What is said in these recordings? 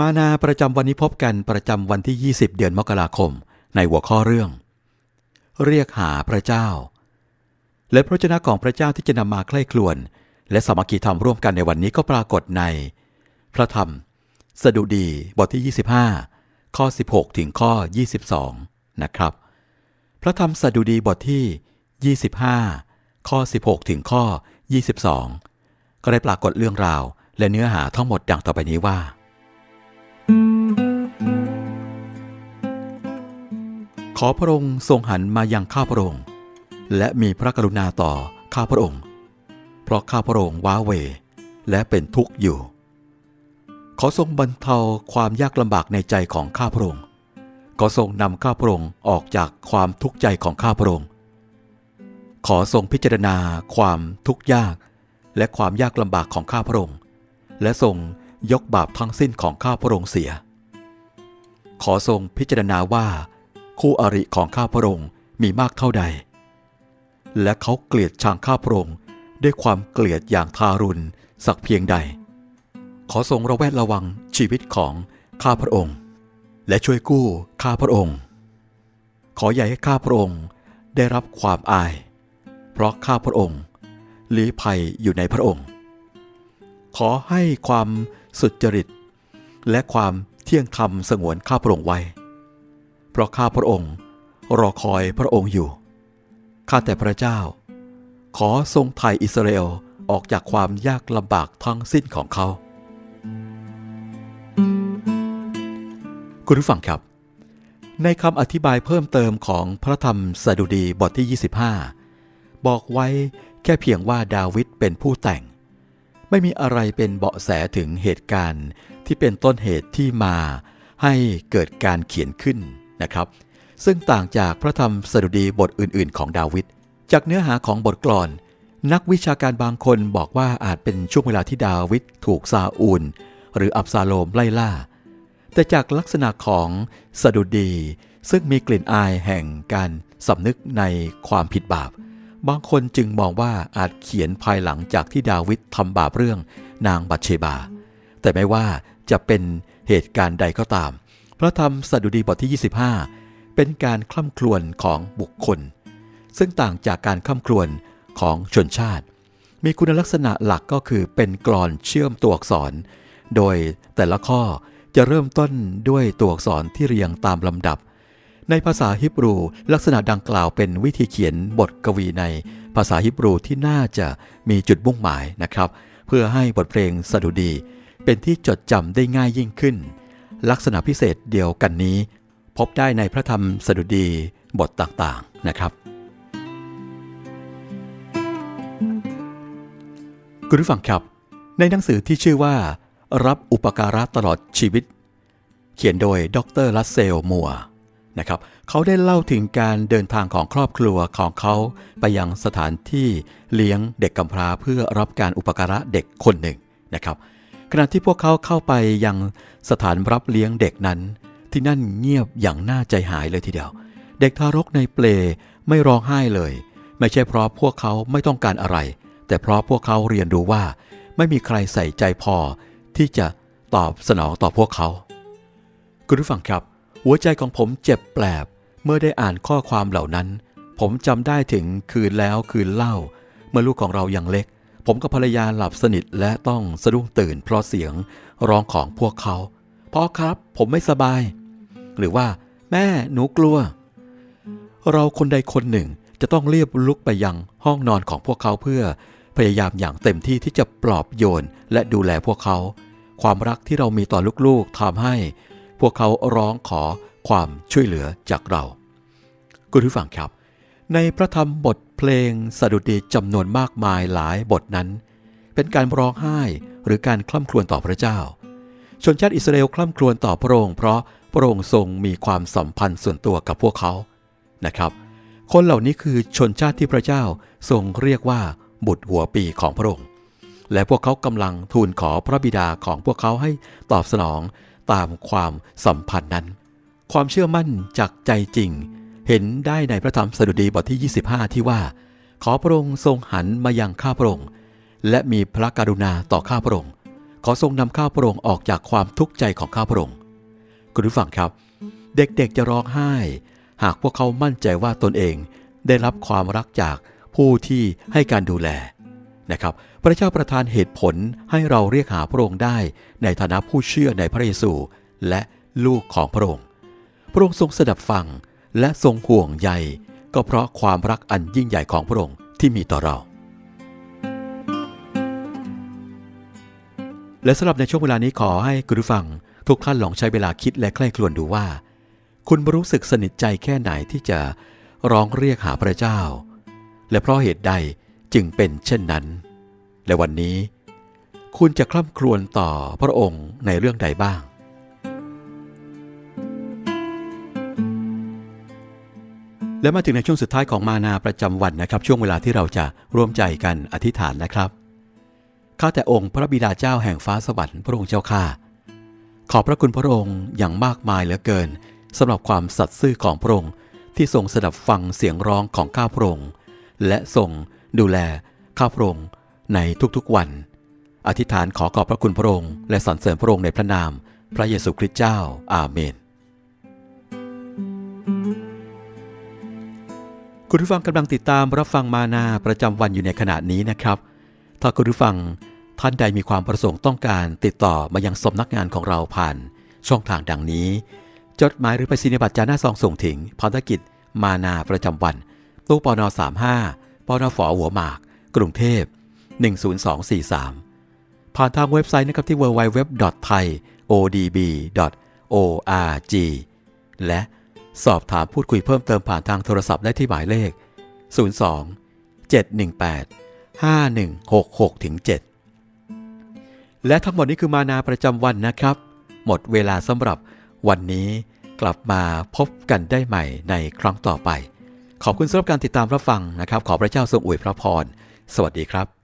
มานาประจำวันนี้พบกันประจำวันที่ 20 เดือนมกราคม ในหัวข้อเรื่อง เรียกหาพระเจ้า และพระชนะของพระเจ้าที่จะนำมาใคร่ครวญและสามัคคีธรรมร่วมกันในวันนี้ก็ปรากฏใน พระธรรม สดุดีบทที่ 25 ข้อ 16 ถึงข้อ 22 นะครับ พระธรรมสดุดีบทที่ 25 ข้อ 16 ถึงข้อ 22 ก็ได้ปรากฏเรื่องราวและเนื้อหาทั้งหมดดังต่อไปนี้ว่า อพระองค์ทรงหันมายังข้าพระองค์ และมีพระกรุณาต่อข้าพระองค์ เพราะข้าพระองค์ว้าเวและเป็นทุกข์อยู่ ขอทรงบรรเทาความยากลำบากในใจของข้าพระองค์ขอทรงนำข้าพระองค์ออกจากความทุกข์ใจของข้าพระองค์ ขอทรงพิจารณาความทุกข์ยาก และความยากลำบากของข้าพระองค์ และทรงยกบาปทั้งสิ้นของข้าพระองค์เสีย ขอทรงพิจารณาว่า คู่อริของข้าพระองค์มีมากเท่าใด และเขาเกลียดชังข้าพระองค์ด้วยความเกลียดอย่างทารุณสักเพียงใด ขอทรงระแวดระวังชีวิตของข้าพระองค์ และช่วยกู้ข้าพระองค์ ขออย่าให้ข้าพระองค์ได้รับความอาย เพราะข้าพระองค์ลี้ภัยอยู่ในพระองค์ ขอให้ความสุจริต และความเที่ยงธรรมสงวนข้าพระองค์ไว้ เพราะข้าพระองค์รอคอยพระองค์อยู่ ข้าแต่พระเจ้า ขอทรงไถ่อิสราเอลออกจากความยากลำบากทั้งสิ้นของเขา คุณผู้ฟังครับ ในคำอธิบายเพิ่มเติมของพระธรรมสดุดีบทที่ 25 บอกไว้แค่เพียงว่าดาวิดเป็นผู้แต่ง ไม่มีอะไรเป็นเบาะแสถึงเหตุการณ์ที่เป็นต้นเหตุที่มาให้เกิดการเขียนขึ้น นะครับ ซึ่งต่างจากพระธรรมสดุดีบทอื่น ๆ ของดาวิดจากเนื้อหาของบทกลอน นักวิชาการบางคนบอกว่าอาจเป็นช่วงเวลาที่ดาวิดถูกซาอูล หรืออับซาโลมไล่ล่า แต่จากลักษณะของสดุดี ซึ่งมีกลิ่นอายแห่งการสำนึกในความผิดบาป บางคนจึงมองว่าอาจเขียนภายหลังจากที่ดาวิดทำบาปเรื่องนางบัตเชบา แต่ไม่ว่าจะเป็นเหตุการณ์ใดก็ตาม พระธรรมสดุดีบทที่ 25 เป็นการคล่ำครวญของบุคคล ซึ่งต่างจากการคล่ำครวญของชนชาติ มีคุณลักษณะหลักก็คือเป็นกลอนเชื่อมตัวอักษร โดยแต่ละข้อจะเริ่มต้นด้วยตัวอักษรที่เรียงตามลำดับ ในภาษาฮิบรูลักษณะดังกล่าวเป็นวิธีเขียนบทกวีในภาษาฮิบรูที่น่าจะมีจุดมุ่งหมายนะครับ เพื่อให้บทเพลงสดุดี เป็นที่จดจำได้ง่ายยิ่งขึ้น ลักษณะพิเศษเดียวกันนี้ พบได้ในพระธรรมสดุดีบทต่างๆนะครับ คุณผู้ฟังครับ ในหนังสือที่ชื่อว่า รับอุปการะตลอดชีวิต เขียนโดยดรลัสเซลมัวนะครับเขาได้เล่าถึงการเดินทางของครอบครัวของเขาไปยังสถานที่เลี้ยงเด็กกำพร้าเพื่อรับการอุปการะเด็กคนหนึ่งนะครับ ขณะที่พวกเขาเข้าไปยังสถานรับเลี้ยงเด็กนั้น ที่นั่นเงียบอย่างน่าใจหายเลยทีเดียว เด็กทารกในเปลไม่ร้องไห้เลย ไม่ใช่เพราะพวกเขาไม่ต้องการอะไร แต่เพราะพวกเขาเรียนรู้ว่า ไม่มีใครใส่ใจพอ ที่จะตอบสนองต่อพวกเขา คุณผู้ฟังครับ หัวใจของผมเจ็บแปลบเมื่อได้อ่านข้อความเหล่านั้น ผมจำได้ถึงคืนแล้วคืนเล่า เมื่อลูกของเรายังเล็ก ผมกับภรรยาหลับสนิทและต้องสะดุ้งตื่นเพราะเสียงร้องของพวกเขาพ่อครับผมไม่สบาย หรือว่า แม่หนูกลัว เราคนใดคนหนึ่งจะต้องเรียบลุกไปยังห้องนอนของพวกเขาเพื่อพยายามอย่างเต็มที่ที่จะปลอบโยนและดูแลพวกเขา ความรักที่เรามีต่อลูกๆทำให้ พวกเขาร้องขอความช่วยเหลือจากเรา คุณผู้ฟังครับ ในพระธรรมบทเพลงสดุดีจำนวนมากมายหลายบทนั้น เป็นการร้องไห้หรือการคล่ำครวญต่อพระเจ้า ชนชาติอิสราเอลคล่ำครวญต่อพระองค์เพราะพระองค์ทรงมีความสัมพันธ์ส่วนตัวกับพวกเขานะครับ คนเหล่านี้คือชนชาติที่พระเจ้าทรงเรียกว่าบุตรหัวปีของพระองค์ และพวกเขากำลังทูลขอพระบิดาของพวกเขาให้ตอบสนองตามความสัมพันธ์นั้น ความเชื่อมั่นจากใจจริง เห็นได้ในพระธรรมสดุดีบทที่ 25 ที่ว่า ขอพระองค์ทรงหันมายังข้าพระองค์และมีพระกรุณาต่อข้าพระองค์ขอทรงนำข้าพระองค์ออกจากความทุกข์ใจของข้าพระองค์คุณผู้ฟังครับ เด็กๆจะร้องไห้ หากพวกเขามั่นใจว่าตนเองได้รับความรักจากผู้ที่ให้การดูแลนะครับ พระเจ้าประทานเหตุผลให้เราเรียกหาพระองค์ได้ ในฐานะผู้เชื่อในพระเยซู และลูกของพระองค์ พระองค์ทรงสดับฟัง และทรงห่วงใยก็เพราะความรักอันยิ่งใหญ่ของพระองค์ที่มีต่อเรา และสำหรับในช่วงเวลานี้ขอให้คุณผู้ฟัง ทุกท่านลองใช้เวลาคิดและใคร่ครวญดูว่า คุณรู้สึกสนิทใจแค่ไหนที่จะร้องเรียกหาพระเจ้า และเพราะเหตุใดจึงเป็นเช่นนั้น และวันนี้ คุณจะคล่ำครวญต่อพระองค์ในเรื่องใดบ้าง และมาถึงในช่วงสุดท้ายของมานาประจำวันนะครับ ช่วงเวลาที่เราจะร่วมใจกันอธิษฐานนะครับข้าแต่องค์พระบิดาเจ้าแห่งฟ้าสวรรค์พระองค์เจ้าข้าขอบพระคุณพระองค์อย่างมากมายเหลือเกินสำหรับความสัตย์ซื่อของพระองค์ที่ทรงสดับฟังเสียงร้องของข้าพระองค์และทรงดูแลข้าพระองค์ในทุกๆวัน อธิษฐานขอขอบพระคุณพระองค์และสรรเสริญพระองค์ในพระนาม พระเยซูคริสต์เจ้าอาเมน คุณผู้ฟังกำลังติดตามรับฟังมานาประจำวันอยู่ในขณะนี้นะครับ ถ้าคุณผู้ฟังท่านใดมีความประสงค์ต้องการติดต่อมายังสำนักงานของเราผ่าน ช่องทางดังนี้ จดหมายหรือไปสินบัตรจาหน้าซองส่งถึงภารกิจ มานาประจำวัน ตู้ปน35ปนฝหัวหมาก กรุงเทพ 10243 ผ่านทางเว็บไซต์นะครับที่ www.thaiodb.org และ สอบถามพูดคุยเพิ่มเติมผ่านทางโทรศัพท์ได้ที่หมายเลข 02 718 5166ถึง7และทั้งหมดนี้คือมานาประจำวันนะครับ หมดเวลาสำหรับวันนี้กลับมาพบกันได้ใหม่ในครั้งต่อไป ขอบคุณสำหรับการติดตามรับฟังนะครับ ขอพระเจ้าทรงอวยพระพร สวัสดีครับ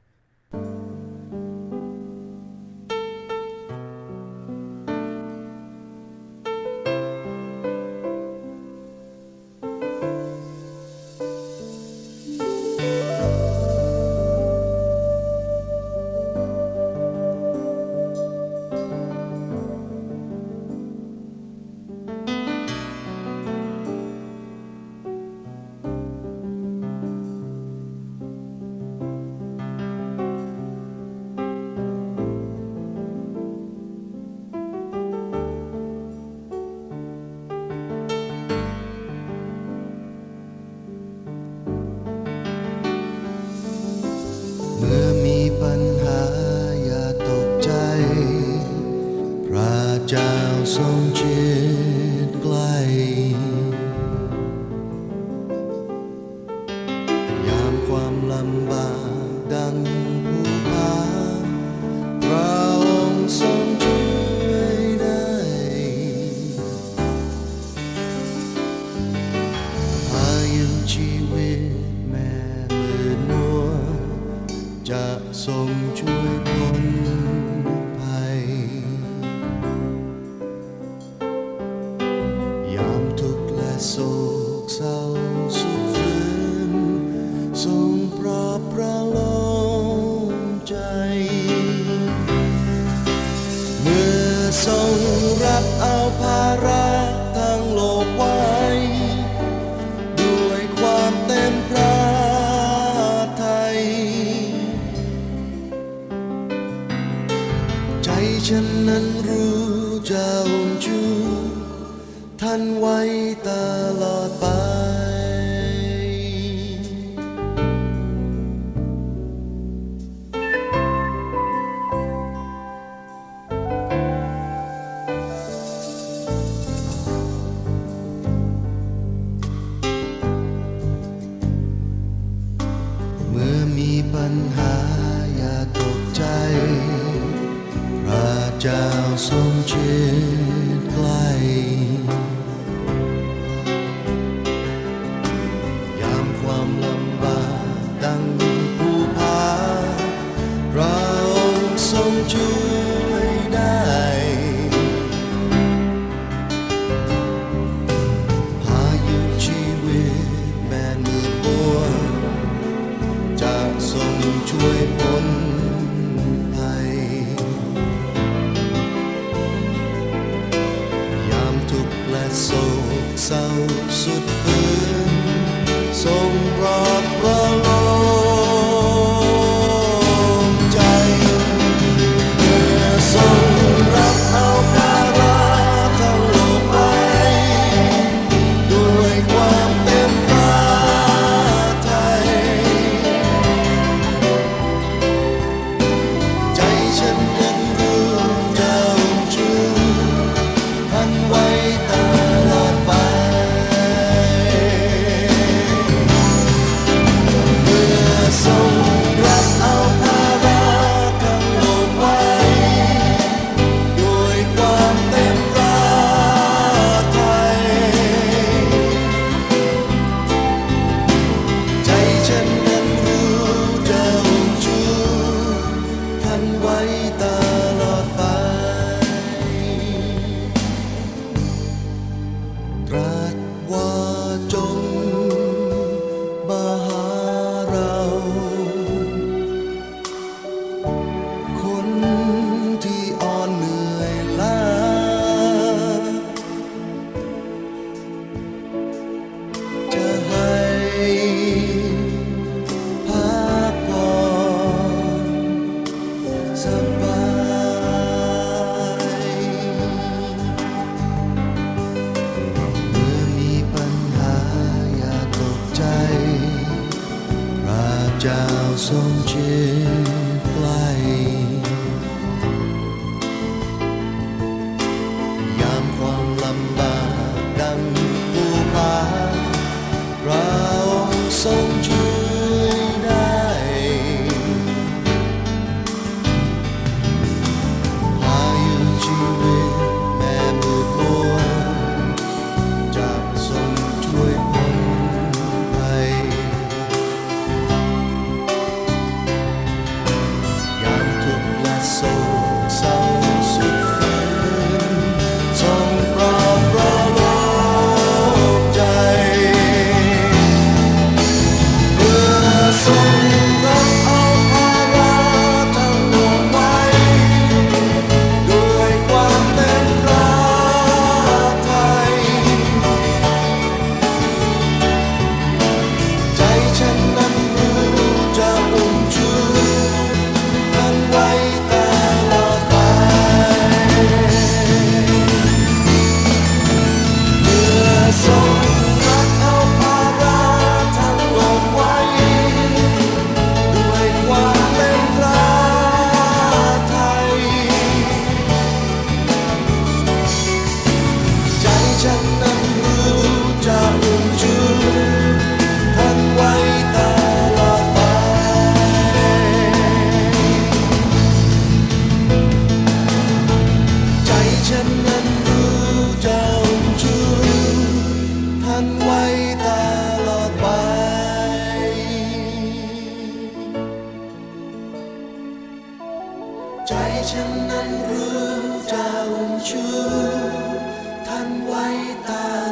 ลำบากดังผู้พาพระองค์ทรงช่วยได้พายุชีวิตแม่มืดมัว จะทรงช่วยพ้นภัย ยามทุกข์และโศกเศร้าสุด นนั้นรู้จะองค์ชูท่านไว้ตลอดไป จ้าทรงเชิดไกล ยามความลำบากตั้งผู้พาเราทรงช่วยได้ พายุชีวิตแม่นมือบัวจะทรงช่วยพ้น เศร้าสุดฝืนทรงรอบรอ ท่านไว้ตา